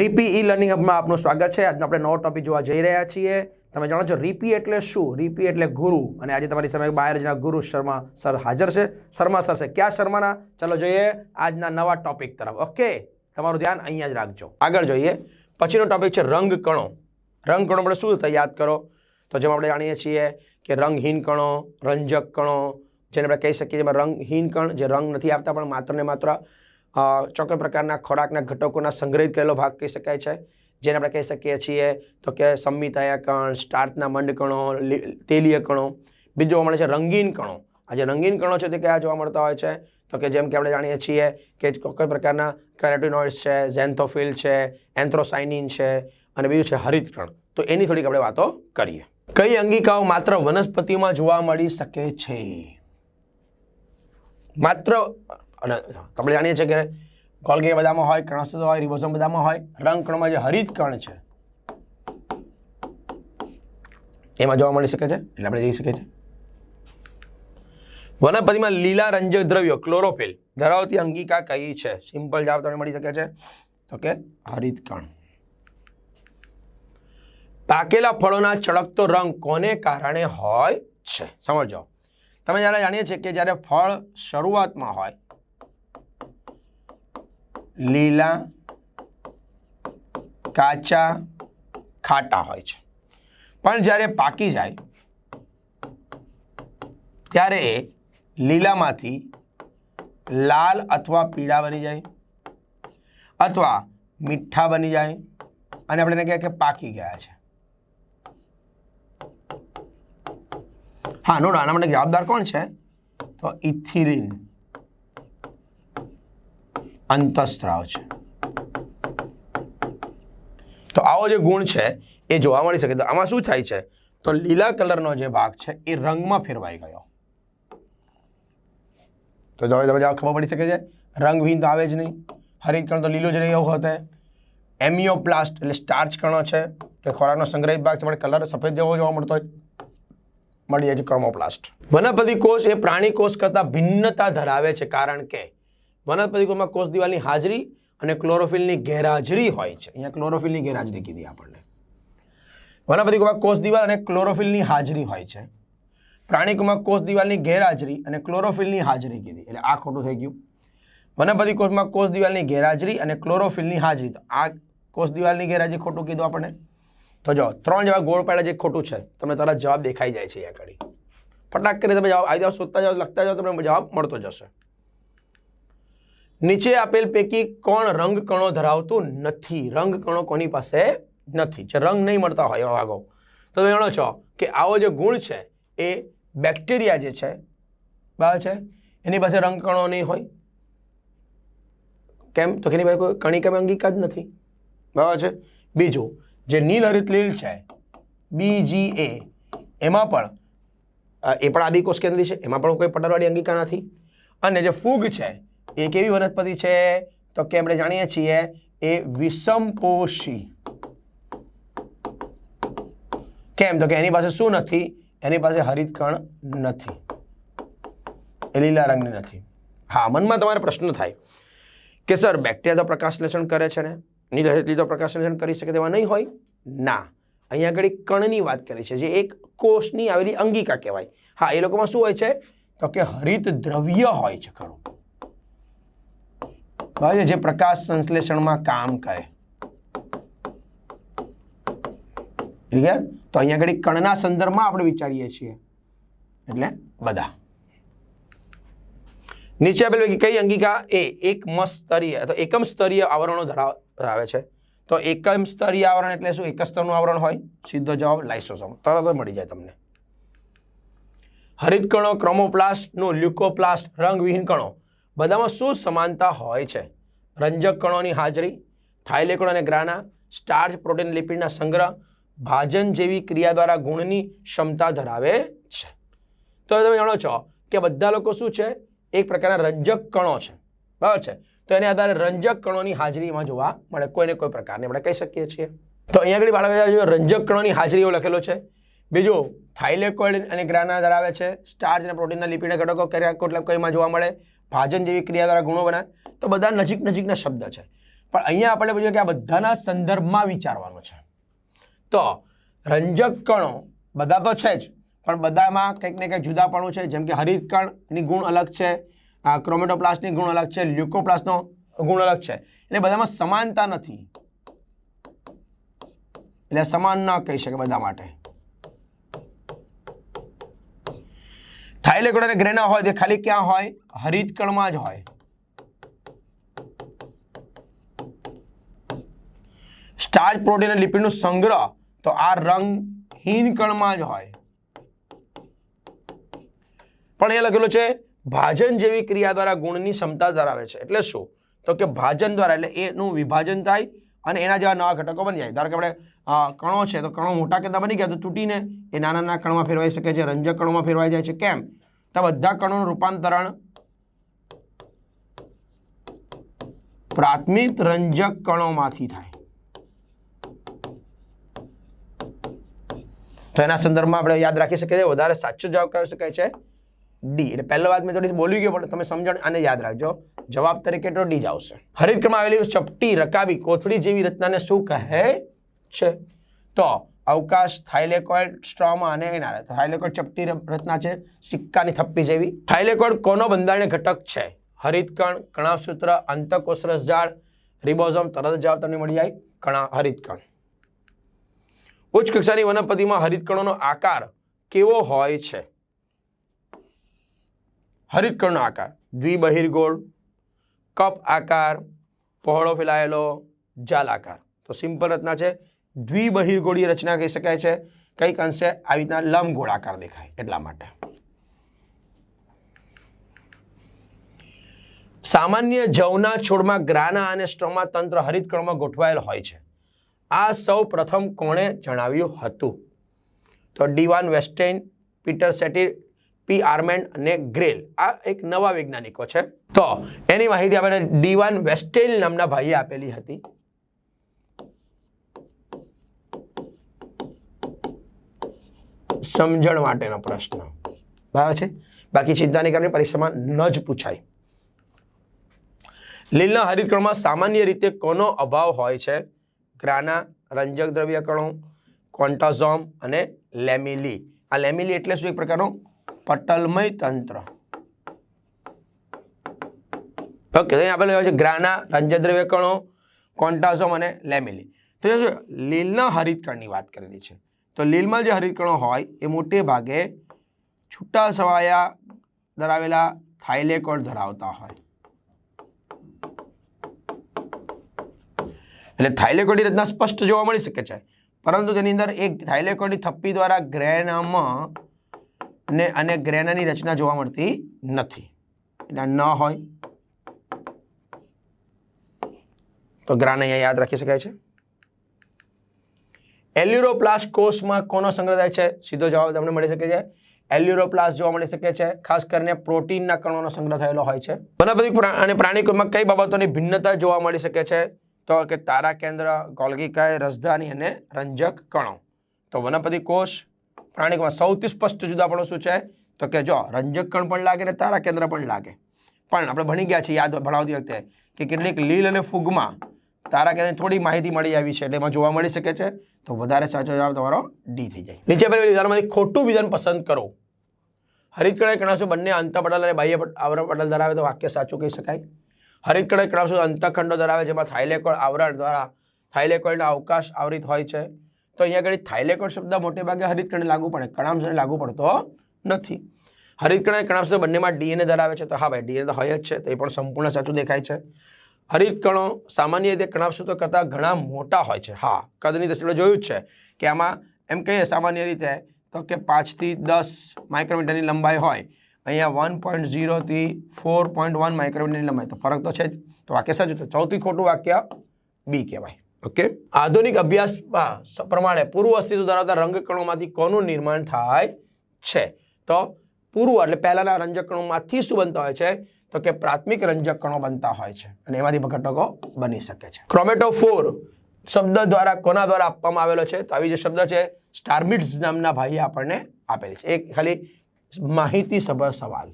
રીપી e learning હબમાં આપનું સ્વાગત છે. આજનો આપણે નવો ટોપિક જોવા જઈ રહ્યા છીએ. તમે જાણો છો, રીપી એટલે શું? રીપી એટલે ગુરુ. અને આજે તમારી સામે બાયરજના ગુરુ શર્મા સર હાજર છે. શર્મા સર છે. ક્યાં શર્માના? ચાલો જોઈએ આજના નવા ટોપિક તરફ. ઓકે તમારું ધ્યાન અહીંયા જ રાખજો. આગળ જોઈએ. પછીનો ટોપિક છે રંગ કણો. રંગ કણો આપણે શું થતા યાદ કરો? તો જેમ આપણે જાણીએ છીએ કે રંગહીન કણો, રંજક કણો, જેને આપણે કહી શકીએ જેમાં રંગહીન કણ જે રંગ નથી આપતા પણ માત્ર ને માત્ર ચોક્કસ પ્રકારના ખોરાકના ઘટકોના સંગ્રહિત કરેલો ભાગ કહી શકાય છે. જેને આપણે કહી શકીએ છીએ તો કે સંમિતાયા કણ સ્ટાર્ચના મંડ કણો તેલીય કણો, બીજું જોવા મળે છે રંગીન કણો. આ જે રંગીન કણો છે તે કયા જોવા મળતા હોય છે? તો કે જેમ કે આપણે જાણીએ છીએ કે ચોક્કસ પ્રકારના કેરેટિનોઇડ્સ છે ઝેન્થોફિલ છે એન્થ્રોસાઇનિન છે અને બીજું છે હરિતકણ તો એની થોડીક આપણે વાતો કરીએ. કઈ અંગિકાઓ માત્ર વનસ્પતિમાં જોવા મળી શકે છે? માત્ર અને આપણે જાણીએ છીએ કે ગોલ્ગી બધામાં હોય કણસ્થ હોય રિબોઝોમ બધામાં હોય રંગ કણમાં જે હરિત કણ છે, એમાં જોવા મળી શકે છે? એટલે આપણે જઈ શકીએ છીએ. વનસ્પતિમાં લીલા રંજક દ્રવ્યો ક્લોરોફિલ ધરાવતી અંગિકા કઈ છે? સિમ્પલ જવાબ તમને મળી શકે છે, તો કે હરિત કણ. પાકેલા ફળોના ચળકતો રંગ કોને કારણે હોય છે? સમજો. તમે જ્યારે જાણીએ છીએ કે જ્યારે ફળ શરૂઆતમાં હોય લીલા, કાચા, ખાટા હોય છે. પણ જ્યારે પાકી જાય, ત્યારે એ લીલામાંથી લાલ અથવા પીળા બની જાય અથવા મીઠા બની જાય અને આપણે એને કહીએ કે પાકી ગયા છે. હા, નો આના માટે જવાબદાર કોણ છે? તો ઇથિલિન અંતસ્ત્રાવ છે. તો આવો જે ગુણ છે, એ જોવા મળી શકે. તો આમાં શું થાય છે? તો લીલા કલરનો જે ભાગ છે, એ રંગમાં ફેરવાઈ ગયો. તો જો તમે જવાબ ખબર પડી શકે છે રંગવિહીન તો આવે જ નહીં. હરિત કણ તો લીલો જ રહ્યો હોતે. એમિયોપ્લાસ્ટ એટલે સ્ટાર્ચ કણો છે. તે ખોરાકનો સંગ્રહિત ભાગ છે, પણ કલર સફેદ જેવો જોવા મળતો હોય. મળી જાય છે ક્રોમોપ્લાસ્ટ. વનસ્પતિ કોષ એ પ્રાણી કોષ કરતાં ભિન્નતા ધરાવે છે, કારણ કે વનસ્પતિ કોષમાં કોષ દિવાલની હાજરી અને ક્લોરોફિલની ગેરહાજરી હોય છે. અહીંયા ક્લોરોફિલની ગેરહાજરી કીધી આપણને. વનસ્પતિકોમાં કોષ દિવાલ અને ક્લોરોફિલની હાજરી હોય છે. પ્રાણીકોમાં કોષ દિવાલની ગેરહાજરી અને ક્લોરોફિલની હાજરી કીધી. એટલે આ ખોટું થઈ ગયું. વનસ્પતિ કોષમાં કોષ દિવાલની ગેરહાજરી અને ક્લોરોફિલની હાજરી. તો આ કોષ દિવાલની ગેરહાજરી ખોટું કીધું આપણને? તો જો, ત્રણ જેવા ગોળ પાડ્યા જે ખોટું છે, તમને તરત જવાબ દેખાઈ જાય છે અહીંયા આગળ. ફટાક કરી તમે જવાબ આવી જાઓ શોધતા જાઓ, લખતા જાઓ, તમને જવાબ મળતો જશે. નીચે આપેલ પૈકી કોણ રંગ કણો ધરાવતું નથી? રંગ કણો કોની પાસે નથી? જે રંગ નહીં મળતા હોય એવા ભાગો તો તમે જાણો છો કે આવો જે ગુણ છે, એ બેક્ટેરિયા જે છે, બરાબર છે? એની પાસે રંગ કણો નહીં હોય. કેમ? તો એની પાસે કોઈ કણિકા અંગિકા જ નથી? બરાબર છે? બીજું, જે નીલહરિત લીલ છે બીજી એ, એમાં પણ એ પણ આદિકોષ કેન્દ્રી છે, એમાં પણ કોઈ પટરવાળી અંગિકા નથી. અને જે ફૂગ છે એ કેવી વનસ્પતિ છે? તો કે આપણે જાણીએ છીએ એ વિષમપોષી કેમ? તો કે એની પાસે શું નથી? એની પાસે હરિતકણ નથી. એ લીલા રંગની નથી. હા, મનમાં તમારે પ્રશ્ન થાય કે સર, બેક્ટેરિયા તો પ્રકાશલેષણ કરે છે ને? નીલહરિત તો પ્રકાશલેષણ કરી શકે તેવા નહીં હોય? ના. અહીંયા આગળ કણની વાત કરી છે, જે એક કોષની આવેલી અંગિકા કહેવાય. હા, એ લોકોમાં શું હોય છે? તો કે હરિત દ્રવ્ય હોય છે ખરું. બરાબર જે પ્રકાશ સંશ્લેષણમાં કામ કરે. ક્લિયર તો અહીંયા આગળ કણના સંદર્ભમાં આપણે વિચારીએ છીએ. એટલે બધા. નીચે આપેલ પૈકી કઈ અંગિકા એ એકમ સ્તરીય અથવા એકમ સ્તરીય આવરણો ધરાવ છે. તો એકમ સ્તરીય આવરણ એટલે શું? એક સ્તરનું આવરણ હોય. સીધો જવાબ લાઇસોસોમ તરત મળી જાય તમને. હરિત કણો ક્રોમોપ્લાસ્ટનું લ્યુકોપ્લાસ્ટ રંગવિહીન કણો. બધામાં શું સમાનતા હોય છે? રંજક કણોની હાજરી થાઇલેકોડ અને ગ્રાના, સ્ટાર્ચ પ્રોટીન લિપિડના સંગ્રહ, ભાજન જેવી ક્રિયા દ્વારા ગુણની ક્ષમતા ધરાવે છે. તો તમે જાણો છો કે બધા લોકો શું છે? એક પ્રકારના રંજક કણો છે. બરાબર છે? તો એને આધારે રંજક કણોની હાજરીમાં જોવા મળે. કોઈને કોઈ પ્રકારની આપણે કહી શકીએ છીએ. તો અહીંયા આગળ બાળકો રંજક કણોની હાજરી એવો લખેલો છે. બીજું થાઇલેકોઇડ અને ગ્રાના ધરાવે છે. સ્ટાર્ચ અને પ્રોટીનના લિપિડના ઘટકો કોટલા કોઈમાં જોવા મળે. ભાજન જેવી ક્રિયા દ્વારા ગુણો બનાવે તો બધા નજીક નજીકના શબ્દ છે. પણ અહીંયા આપણે પૂછ્યું કે આ બધાના સંદર્ભમાં વિચારવાનું છે. તો રંજક કણો બધા તો છે જ, પણ બધામાં કંઈક ને કંઈક જુદાપણું છે. જેમ કે હરિતકણની ગુણ અલગ છે ક્રોમેટોપ્લાસ્ટની ગુણ અલગ છે, લ્યુકોપ્લાસ્ટનો ગુણ અલગ છે. એટલે બધામાં સમાનતા નથી. એટલે સમાન ન કહી શકે બધા માટે. થાઇલેકોડ અને ગ્રેના હોય તે ખાલી ક્યાં હોય? હરિત કણમાં જ હોય. સ્ટાર્ચ પ્રોટીન અને લિપિડનો સંગ્રહ તો આ રંગહીન કણમાં જ હોય. પણ એ લખેલું છે, ભાજન જેવી ક્રિયા દ્વારા ગુણની ક્ષમતા ધરાવે છે. એટલે શું? તો કે ભાજન દ્વારા, એટલે એનું વિભાજન થાય અને એના જેવા નવા ઘટકો બની જાય. ધારો કે આપણે કણો છે, તો કણો મોટા કેટલા બની ગયા, તો તૂટીને એ નાના નાના કણમાં ફેરવાઈ શકે છે, રંજક કણોમાં ફેરવાઈ જાય છે. કેમ? તો બધા કણોનું રૂપાંતરણ પ્રાથમિક રંજક કણોમાંથી થાય. તો એના સંદર્ભમાં આપણે યાદ રાખી શકીએ છીએ, વધારે સાચો જવાબ કહી શકાય છે? ડી એટલે પહેલો વાત મેં થોડી બોલી ગયો, પણ તમે સમજણ આને યાદ રાખજો. જવાબ તરીકે તો ડી જ આવશે. હરિતક્રમમાં આવેલી ચપટી રકાબી, કોથળી જેવી રચનાને શું કહે? છે. તો અવકાશ થાઇલેકોઇડ, સ્ટ્રોમા અને એના થાઇલેકોઇડ ચપટી રચના છે. સિક્કાની થપ્પી જેવી. થાઇલેકોઇડ કોનો બંધારણીય ઘટક છે? હરિતકણ કણાસૂત્ર અંતકોષરસ ઝાડ રિબોઝોમ તરત જવાબ તમને મળી જાય. કણા, હરિતકણ. ઉચ્ચ કક્ષાની વનસ્પતિમાં હરિતકણોનો આકાર કેવો હોય છે? હરિતકણનો આકાર. દ્વિબહિર્ગોળ, કપ આકાર, પહોળો ફેલાયેલો, જાલ આકાર. તો સિમ્પલ રચના છે. દ્વિબહિર્ગોળીય રચના કહી શકાય છે. કંઈક અંશે આવી રીતના લંબ ગોળાકાર દેખાય એટલા માટે. સામાન્ય જવના છોડમાં ગ્રાના અને સ્ટ્રોમા તંત્ર હરિતકણમાં ગોઠવાયેલ હોય છે. આ સૌ પ્રથમ કોણે જણાવ્યું હતું? તો ડીવાન વેસ્ટેન પીટર સેટી પી આર્મેન્ડ અને ગ્રેલ. આ એક નવા વૈજ્ઞાનિકો છે. તો એની માહિતી આપણે ડીવાન વેસ્ટેલ નામના ભાઈએ આપેલી હતી. સમજણ માટેનો પ્રશ્ન. બરાબર છે? બાકી ચિંતાની કારણે પરીક્ષામાં ન જ પૂછાય. લીલના હરિતકણમાં સામાન્ય રીતે કોનો અભાવ હોય છે. ગ્રાના રંજક દ્રવ્ય કણો, કોન્ટાઝોમ અને લેમિલી. આ લેમિલી એટલે શું? એક પ્રકારનું પટલમય તંત્ર. ઓકે અહીં હોય છે ગ્રાના રંજક દ્રવ્ય કણો, કોન્ટાઝોમ અને લેમિલી. તો લીલના હરિતકણની વાત કરેલી છે. તો લીલમાં જે હરિતકણો હોય, એ મોટે ભાગે છૂટા છવાયા ધરાવેલા થાઇલેકોડ ધરાવતા હોય. એટલે થાઇલેકોડની રચના સ્પષ્ટ જોવા મળી શકે છે. પરંતુ તેની અંદર એક થાઇલેકોડની થપ્પી દ્વારા ગ્રેનામાં ને અને ગ્રેનાની રચના જોવા મળતી નથી. એટલે ન હોય. તો ગ્રાન અહીંયા યાદ રાખી શકાય છે. એલ્યુરોપ્લાસ્ટ કોષમાં કોનો સંગ્રહ થાય છે? સીધો જવાબ તમને મળી શકે છે. એલ્યુરોપ્લાસ્ટ જોવા મળી શકે છે. ખાસ કરીને પ્રોટીનના કણોનો સંગ્રહ થયેલો હોય છે. વનસ્પતિ અને પ્રાણીકોમાં કઈ બાબતોની ભિન્નતા જોવા મળી શકે છે? તો કે તારા કેન્દ્ર, ગોલ્ગીકાય, રસધાની અને રંજક કણો. તો વનસ્પતિ કોષ પ્રાણીકોમાં સૌથી સ્પષ્ટ જુદાપણું શું છે? તો કે જો, રંજક કણ પણ લાગે ને તારા કેન્દ્ર પણ લાગે. પણ આપણે ભણી ગયા છીએ, યાદ ભણાવતી વખતે, કે કેટલીક લીલ અને ફૂગમાં તારા કે થોડી માહિતી મળી આવી છે, એટલે એમાં જોવા મળી શકે છે. તો વધારે સાચો જવાબ તમારો ડી થઈ જાય. નીચે આપેલા વિધાનમાંથી ખોટું વિધાન પસંદ કરો. હરિતકણ કણાવશો બંને અંતપટલ અને બાહ્ય આવરણ પટલ ધરાવે તો વાક્ય સાચું કહી શકાય. હરિતકણ કણાવશો અંતખંડો ધરાવે જેમાં થાઇલેકોળ આવરણ દ્વારા થાઇલેકોળનો અવકાશ આવરિત હોય છે. તો અહીંયા આગળ થાઇલેકોળ શબ્દ મોટે ભાગે હરિતકણને લાગુ પડે. કણાંશને લાગુ પડતો નથી. હરિતકણ અને કણાંશ બંનેમાં ડીએનએ ધરાવે છે. તો હા ભાઈ ડીએનએ તો હોય જ છે. તો એ પણ સંપૂર્ણ સાચું દેખાય છે. હરિતકણો સામાન્ય રીતે કણાવસૂત્રો કરતાં ઘણા મોટા હોય છે. હા, કદની દ્રષ્ટિએ જોયું જ છે કે આમાં એમ કહીએ સામાન્ય રીતે તો કે પાંચથી દસ માઇક્રોમીટરની લંબાઈ હોય. અહીંયા વન પોઈન્ટ ઝીરોથી ફોર પોઈન્ટ વન માઇક્રોમીટરની લંબાઈ. તો ફરક તો છે જ. તો વાક્ય સાચું તો સૌથી ખોટું વાક્ય બી કહેવાય. ઓકે? આધુનિક અભ્યાસમાં પ્રમાણે પૂર્વ અસ્તિત્વ ધરાવતા રંગકણોમાંથી કોનું નિર્માણ થાય છે? તો પૂર્વ એટલે પહેલાંના રંજકણોમાંથી શું બનતા હોય છે? તો કે પ્રાથમિક રંજક કણો બનતા હોય છે અને એમાંથી ઘટકો બની શકે છે. ક્રોમેટોફોર શબ્દ દ્વારા કોના દ્વારા આપવામાં આવેલો છે? તો આવી જે શબ્દ છે સ્ટારમિટ્સ નામના ભાઈએ આપણને આપેલી છે. એક ખાલી માહિતી સભર સવાલ.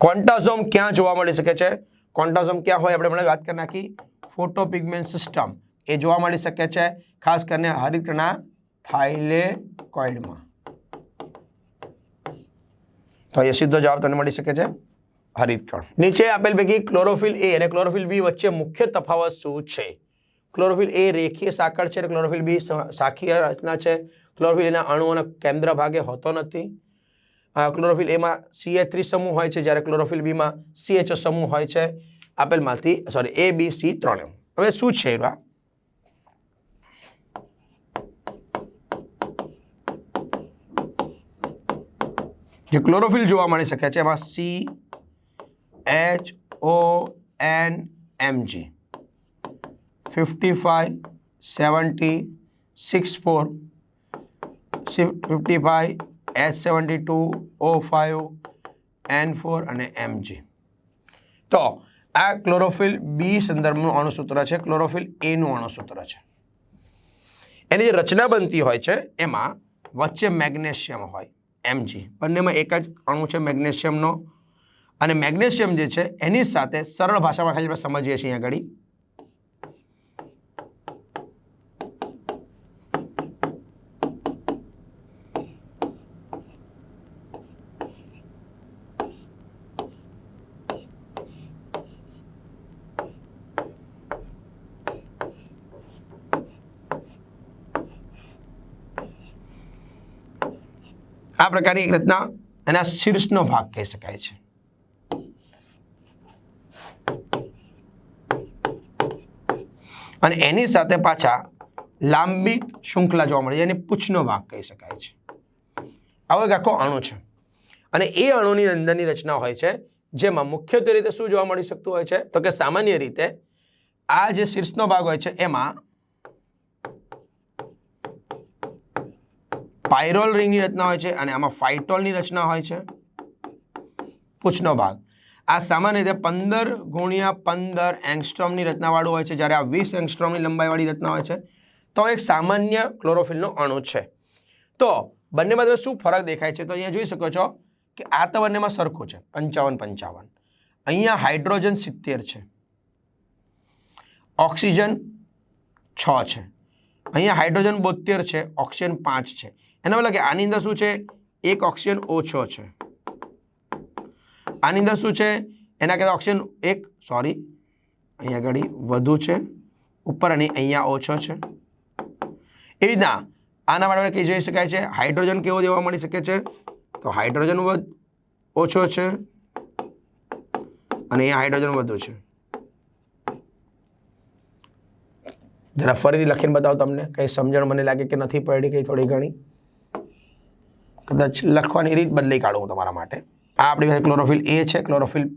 ક્વોન્ટાઝોમ ક્યાં જોવા મળી શકે છે? ક્વોન્ટાઝોમ ક્યાં હોય? આપણે હમણાં વાત કરી નાખી. ફોટોપિગમેન્ટ સિસ્ટમ એ જોવા મળી શકે છે, ખાસ કરીને હરિતકણના થાઇલેકોઇડમાં. તો એ સીધો જવાબ તમને મળી શકે છે હરિતકણ નીચે આપેલ પૈકી ક્લોરોફિલ એ અને ક્લોરોફિલ બી વચ્ચે મુખ્ય તફાવત શું છે? ક્લોરોફિલ એ રેખીય સાંકળ છે અને ક્લોરોફિલ બી શાખીય રચના છે. ક્લોરોફિલ એના અણુઓના કેન્દ્ર ભાગે હોતો નથી. ક્લોરોફિલ એમાં સીએ થ્રી સમૂહ હોય છે, જ્યારે ક્લોરોફિલ બીમાં સીએચ સમૂહ હોય છે. આપેલમાંથી સોરી એ બી સી ત્રણે હવે શું છે એવા જે ક્લોરોફિલ જોવા મળી શકે છે, એમાં C H O N M G fifty five seventy six four fifty five H seventy two O five N four અને એમ જી તો આ ક્લોરોફિલ બી સંદર્ભનું અણુસૂત્ર છે ક્લોરોફિલ એનું અણુસૂત્ર છે. એની જે રચના બનતી હોય છે, એમાં વચ્ચે મેગ્નેશિયમ હોય. એમજી બંનેમાં એક જ અણુ છે, મેગ્નેશિયમનો. અને મેગ્નેશિયમ જે છે, એની સાથે સરળ ભાષામાં ખાલી આપણે સમજીએ છીએ અહીંયા આગળ. આ પ્રકારની એક રચના એના શીર્ષનો ભાગ કહી શકાય છે. અને એની સાથે પાછા લાંબી શૃંખલા જોવા મળે છે એની પૂંછનો ભાગ કહી શકાય છે. આવો એક આખો અણુ છે. અને એ અણુની અંદરની રચના હોય છે, જેમાં મુખ્યત્વે રીતે શું જોવા મળી શકતું હોય છે? તો કે સામાન્ય રીતે આ જે શીર્ષનો ભાગ હોય છે, એમાં પાયરોલ રિંગની રચના હોય છે અને આમાં ફાઇટોલની રચના હોય છે. પૂંછનો ભાગ. આ સામાન્ય રીતે પંદર ગુણ્યા પંદર એંગસ્ટ્રોમની રચનાવાળું હોય છે. જ્યારે આ વીસ એંગસ્ટ્રોમની લંબાઈવાળી રચના હોય છે. તો એક સામાન્ય ક્લોરોફિલનો અણુ છે. તો બંનેમાં તમે શું ફરક દેખાય છે? તો અહીંયા જોઈ શકો છો કે આ તો બંનેમાં સરખું છે. પંચાવન પંચાવન. અહીંયા હાઇડ્રોજન સિત્તેર છે. ઓક્સિજન છ છે. અહીંયા હાઇડ્રોજન બોતેર છે. ઓક્સિજન પાંચ છે. એના મતલબ કે આની અંદર શું છે? એક ઓક્સિજન ઓછો છે. આની અંદર શું છે? એના કરતાં ઓક્સિજન એક સોરી અહીંયા આગળ વધુ છે. ઉપર અને અહીંયા ઓછો છે. એવી રીતના આના માટે કહી જોઈ શકાય છે, હાઇડ્રોજન કેવો જોવા મળી શકે છે? તો હાઇડ્રોજન ઓછો છે. અને અહીંયા હાઇડ્રોજન વધુ છે. જરા ફરીથી લખીને બતાવો તમને, કંઈ સમજણ મને લાગે કે નથી પડી, કંઈ થોડી ઘણી? કદાચ લખવાની રીત બદલી કાઢું તમારા માટે. આ આપણી પાસે ક્લોરોફિલ એ છે ક્લોરોફિલ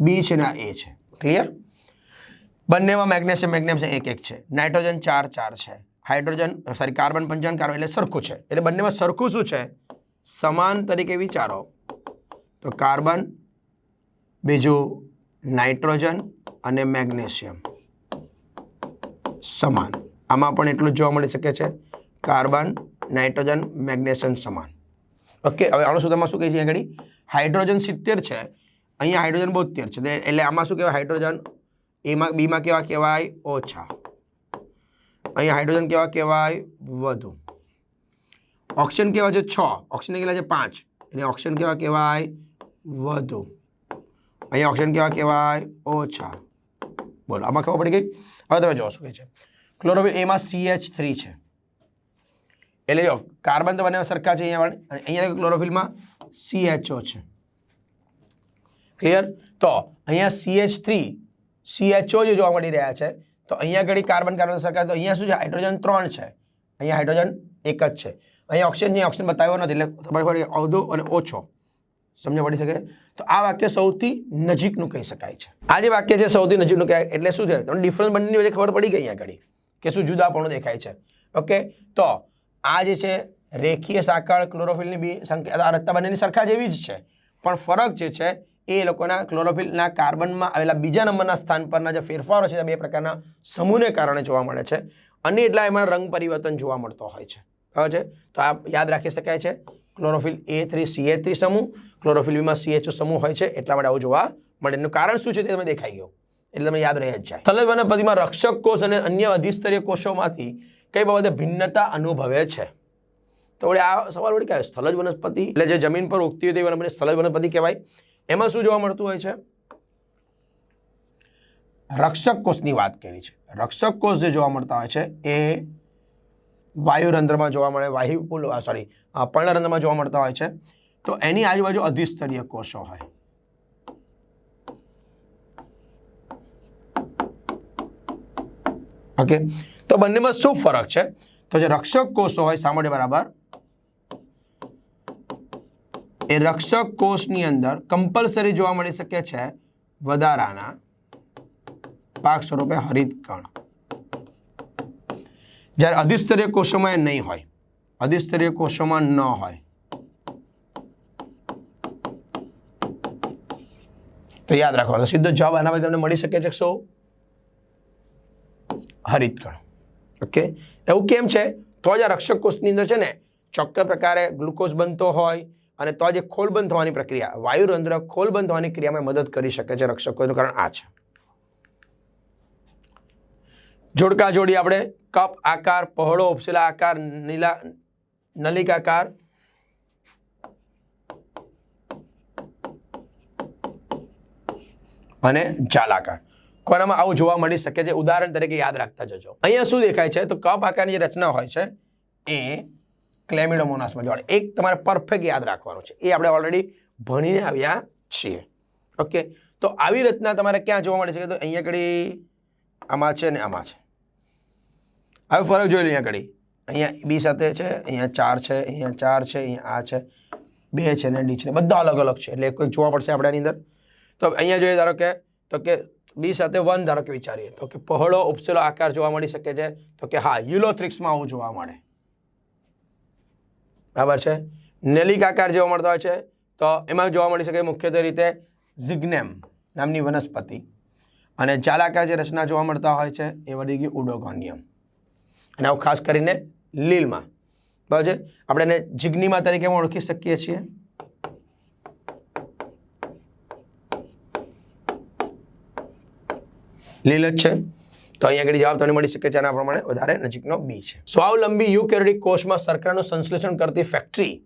બી છે ને આ એ છે. ક્લિયર બંનેમાં મેગ્નેશિયમ મેગ્નેશિયમ એક એક છે. નાઇટ્રોજન ચાર ચાર છે. હાઇડ્રોજન સોરી કાર્બન પંચાવન કાર્બન એટલે સરખું છે. એટલે બંનેમાં સરખું શું છે? સમાન તરીકે વિચારો. તો કાર્બન, બીજું નાઇટ્રોજન અને મેગ્નેશિયમ. સમાન. આમાં પણ એટલું જોવા મળી શકે છે. કાર્બન નાઇટ્રોજન, મેગ્નેશિયમ સમાન. ઓકે હવે અણુસૂત્રમાં શું કહે છે આગળ? હાઇડ્રોજન સિત્તેર છે. અહીંયા હાઇડ્રોજન બોતેર છે. એટલે આમાં શું કહેવાય? હાઇડ્રોજન એમાં બીમાં કેવા કહેવાય? ઓછા. અહીંયા હાઇડ્રોજન કેવા કહેવાય? વધુ. ઓક્સિજન કેવા છે? છ. ઓક્સિજન કેટલા છે? પાંચ. એટલે ઓક્સિજન કેવા કહેવાય? વધુ. અહીંયા ઓક્સિજન કેવા કહેવાય? ઓછા. બોલો, આમાં ખબર પડી ગઈ? હવે તમે જોવો શું કહે છે. ક્લોરોફિલ એમાં સી એચ થ્રી છે. એટલે જો, કાર્બન તો બંને સરખા છે અહીંયા વાળી. અને અહીંયા ક્લોરોફિલમાં CHO છે. ક્લિયર તો અહીંયા CH3 થ્રી CHO જે જોવા મળી રહ્યા છે, તો અહીંયા ઘડી કાર્બન કાર્બન સરખા તો અહીંયા શું છે? હાઇડ્રોજન ત્રણ છે. અહીંયા હાઇડ્રોજન એક જ છે. અહીંયા ઓક્સિજન જે ઓક્સિજન બતાવ્યો નથી, એટલે ખબર પડી અવધો અને ઓછો. સમજ પડી શકે? તો આ વાક્ય સૌથી નજીકનું કહી શકાય છે. આ જે વાક્ય છે સૌથી નજીકનું કહેવાય, એટલે શું છે? તમને ડિફરન્સ બંનેની વચ્ચે ખબર પડી ગઈ અહીંયા ઘડી, કે શું જુદાપણું દેખાય છે. ઓકે તો આ જે છે, રેખીય સાંકળ ક્લોરોફિલની બી સંખ્યા રત્તા બંનેની સરખા જેવી જ છે. પણ ફરક જે છે, એ લોકોના ક્લોરોફિલના કાર્બનમાં આવેલા બીજા નંબરના સ્થાન પરના જે ફેરફારો છે બે પ્રકારના સમૂહને કારણે જોવા મળે છે. અને એટલા એમાં રંગ પરિવર્તન જોવા મળતો હોય છે. બરાબર છે? તો આ યાદ રાખી શકાય છે. Chlorophyll A three C A three સમૂહ ક્લોરોફિલ બીમાં સીએચઓ સમૂહ હોય છે, એટલા માટે આવું જોવા મળે. એનું કારણ શું છે, તે તમે દેખાઈ ગયો. એટલે તમે યાદ રહી જ જાય. સ્થલજ વનસ્પતિમાં રક્ષક કોષ અને અન્ય અધિસ્તરીય કોષોમાંથી કઈ બાબતે ભિન્નતા અનુભવે છે? તો વળી આ સવાલ વળી કહેવાય સ્થલજ વનસ્પતિ, એટલે જે જમીન પર ઉગતી હોય તેવી વનસ્પતિ સ્થલજ વનસ્પતિ કહેવાય. એમાં શું જોવા મળતું હોય છે? રક્ષક કોષની વાત કરી છે. રક્ષક કોષ જે જોવા મળતા હોય છે એ વાયુરંધ્રમાં જોવા મળે, વાયુપુલ સોરી પર્ણરંધ્રમાં જોવા મળતા હોય છે. તો એની આજુબાજુ અધિસ્તરીય કોષો હોય. ઓકે? તો બંનેમાં શું ફરક છે? તો જે રક્ષક કોષો હોય સામાન્ય બરાબર? એ રક્ષક કોષની અંદર કમ્પલસરી જોવા મળી શકે છે વધારાના પાક સ્વરૂપે હરિત કણ જ્યારે અધિસ્તરીય કોષોમાં એ નહીં હોય, અધિસ્તરીય કોષોમાં ન હોય. તો યાદ રાખવાનો, સીધો જવાબ આના બધા તમને મળી શકે છે શું? હરિતકણ. ઓકે? એવું કેમ છે? તો જ આ રક્ષક કોષની અંદર છે ને ચોક્કસ પ્રકારે ગ્લુકોઝ બનતો હોય અને તો જે ખોલ બંધ થવાની પ્રક્રિયા, વાયુરંધ્ર ખોલ બંધ થવાની ક્રિયામાં મદદ કરી શકે છે રક્ષક કોષનું. કારણ આ છે. જોડકા જોડી આપણે. કપ, આકાર, પહોળો, ઉપસેલા આકાર, નીલા નલિકાકાર અને જાલાકાર કોનામાં આવું જોવા મળી શકે છે? ઉદાહરણ તરીકે યાદ રાખતા જજો. અહીંયા શું દેખાય છે? તો કપ આકારની જે રચના હોય છે, એ ક્લેમિડોમોનાસમાં જોડે એક તમારે પરફેક્ટ યાદ રાખવાનું છે. એ આપણે ઓલરેડી ભણીને આવ્યા છીએ. ઓકે તો આવી રચના તમારે ક્યાં જોવા મળે છે તો અહીંયા કડી આમાં છે ને આમાં છે. હવે ફરક જોઈ લો અહીંયા કડી. અહીંયા બી સાથે છે, અહીંયા ચાર છે, અહીંયા ચાર છે, અહીંયા આ છે, બે છે ને ડી છે બધા અલગ અલગ છે. એટલે કોઈ જોવા પડશે આપણે આની અંદર. તો અહીંયા જોઈએ ધારો કે, તો કે બી સાથે વન ધારો વિચારીએ તો કે પહોળો, ઉપસેલો આકાર જોવા મળી શકે છે તો કે હા, યુલોથ્રિક્સમાં આવું જોવા મળે. બરાબર છે? નેલિક આકાર જોવા મળતો હોય છે તો એમાં જોવા મળી શકે મુખ્યત્વે રીતે ઝિગ્નેમ નામની વનસ્પતિ. અને ચાલાકાર જે રચના જોવા મળતા હોય છે એ વળી ગયું ઉડોગોનિયમ. અને આવું ખાસ કરીને લીલમાં. બરાબર છે? આપણે એને જિગ્નીમાં તરીકે ઓળખી શકીએ છીએ. લીલ છે. તો અહીંયા આગળ જવાબ તમને મળી શકે છે, આના પ્રમાણે વધારે નજીકનો બી છે. સ્વાવલંબી યુકેરિયોટિક કોષમાં સરકારનું સંશ્લેષણ કરતી ફેક્ટરી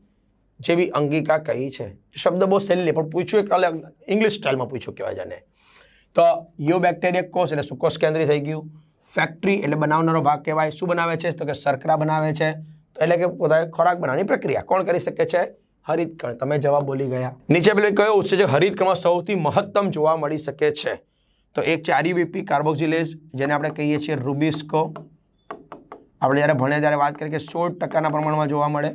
જેવી અંગિકા કહી છે. શબ્દ બહુ સહેલી, પણ પૂછ્યું એક અલગ ઇંગ્લિશ સ્ટાઇલમાં પૂછ્યું કહેવાય જાને તો યુ બેક્ટેરિયા કોષ એટલે સુકોષ કેન્દ્રી થઈ ગયું. ફેક્ટરી એટલે બનાવનારો ભાગ કહેવાય. શું બનાવે છે? તો કે શર્કરા બનાવે છે. એટલે કે બધા ખોરાક બનાવવાની પ્રક્રિયા. કોણ કરી શકે છે? હરિતકણ. તમે જવાબ બોલી ગયા. નીચે પેલું કયો ઉત્સેચક હરિતકણમાં સૌથી મહત્તમ જોવા મળી શકે છે? તો એક છે આરયુબીપી કાર્બોક્સિલેઝ જેને આપણે કહીએ છીએ રૂબિસ્કો આપણે જ્યારે ભણ્યા ત્યારે વાત કરીએ કે સોળ ટકાના પ્રમાણમાં જોવા મળે.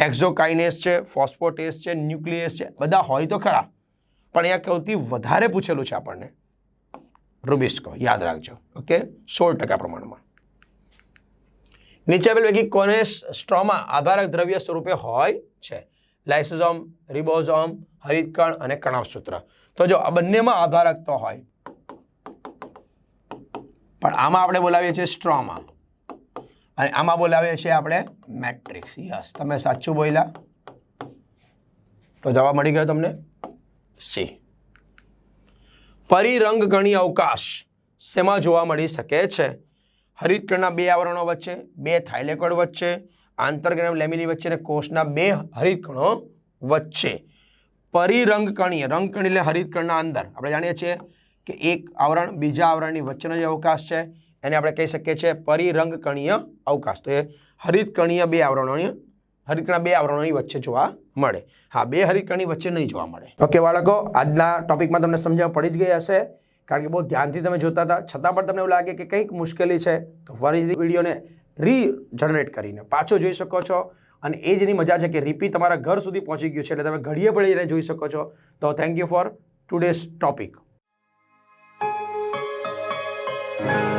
હેક્ઝોકાઇનેસ છે ફોસ્ફોટેસ છે ન્યુક્લિયસ છે, બધા હોય તો ખરા. પણ અહીંયા સૌથી વધારે પૂછેલું છે આપણને રૂબિસ્કો યાદ રાખજો. ઓકે? સોળ ટકા પ્રમાણમાં. નીચે આપેલ પૈકી કોને સ્ટ્રોમાં આધારક દ્રવ્ય સ્વરૂપે હોય છે? લાઇસોઝોમ, રિબોઝોમ, હરિતકણ અને કણાવસૂત્ર. તો જો આ બંનેમાં આધારક તો હોય પણ આમાં આપણે બોલાવીએ છીએ સ્ટ્રોમાં. અને આમાં બોલાવીએ છીએ આપણે મેટ્રિક્સ. યસ, તમે સાચું બોલ્યા. તો જવાબ મળી ગયો તમને? સી. પરિરંગગણી અવકાશ શેમાં જોવા મળી શકે છે? હરિતકણના બે આવરણો વચ્ચે, બે થાઇલેકોઇડ વચ્ચે, આંતરગ્રામ લેમિની વચ્ચે અને કોષના બે હરિતકણો વચ્ચે. પરિરંગકણીય રંગકણી એટલે હરિતકણના અંદર. આપણે જાણીએ છીએ કે એક આવરણ બીજા આવરણની વચ્ચેનો જે અવકાશ છે, એને આપણે કહી શકીએ છીએ પરિરંગકણીય અવકાશ. તો એ હરિતકણીય બે આવરણોની હરિતકણા બે આવરણોની વચ્ચે જોવા મળે. હા, બે હરિતકણની વચ્ચે નહીં જોવા મળે. ઓકે બાળકો, આજના ટોપિકમાં તમને સમજણ પડી જ ગઈ હશે, કારણ કે બહુ ધ્યાનથી તમે જોતા હતા. છતાં પણ તમને એવું લાગે કે કંઈક મુશ્કેલી છે, તો ફરીથી વિડીયોને રીજનરેટ કરીને પાછો જોઈ શકો છો. અને એ જેની મજા છે કે રીપી તમારા ઘર સુધી પહોંચી ગયું છે, એટલે તમે ઘડીએ પડીને જોઈ શકો છો. તો thank you for today's topic Thank you.